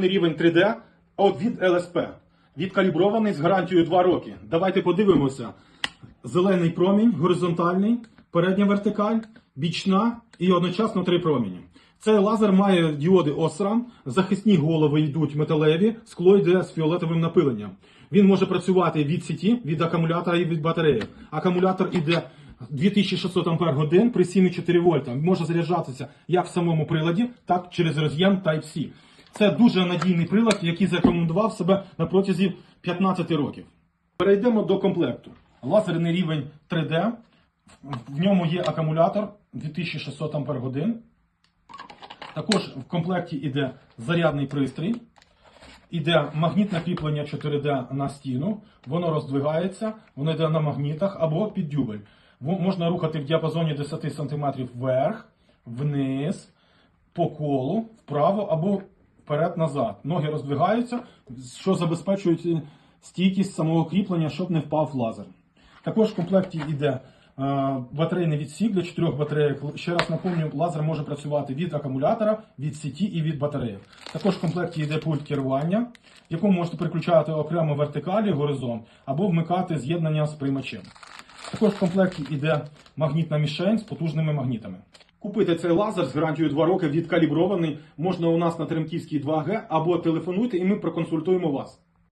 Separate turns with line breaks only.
рівень 3D, а от від ЛСП. Відкалібрований з гарантією 2 роки. Давайте подивимося. Зелений промінь, горизонтальний, передня вертикаль, бічна і одночасно три промені. Цей лазер має діоди OSRAM, захисні голови йдуть металеві, скло йде з фіолетовим напиленням. Він може працювати від сіті, від акумулятора і від батареї. Акумулятор іде 2600 Ах при 7,4 вольта. Може заряджатися як в самому приладі, так і через роз'єм Type-C. Це дуже надійний прилад, який зарекомендував себе на протязі 15 років. Перейдемо до комплекту. Лазерний рівень 3D. В ньому є акумулятор 2600 Ах. Також в комплекті йде зарядний пристрій, іде магнітне кріплення 4D на стіну, воно роздвигається, воно йде на магнітах або під дюбель. Можна рухати в діапазоні 10 см вверх, вниз, по колу, вправо або вперед-назад. Ноги роздвигаються, що забезпечують е, стійкість самого кріплення, щоб не впав лазер. Також в комплекті йде е, батарейний відсік для чотирьох батарейок. Ще раз напомню, лазер може працювати від акумулятора, від сіті і від батареї. Також в комплекті йде пульт керування, в якому можете переключати окремо вертикалі, горизонт або вмикати з'єднання з приймачем. Також в комплекті йде магнітна мішень з потужними магнітами. Купити цей лазер з гарантією 2 роки відкалібрований можна у нас на Теремківській 2Г або телефонуйте і ми проконсультуємо вас.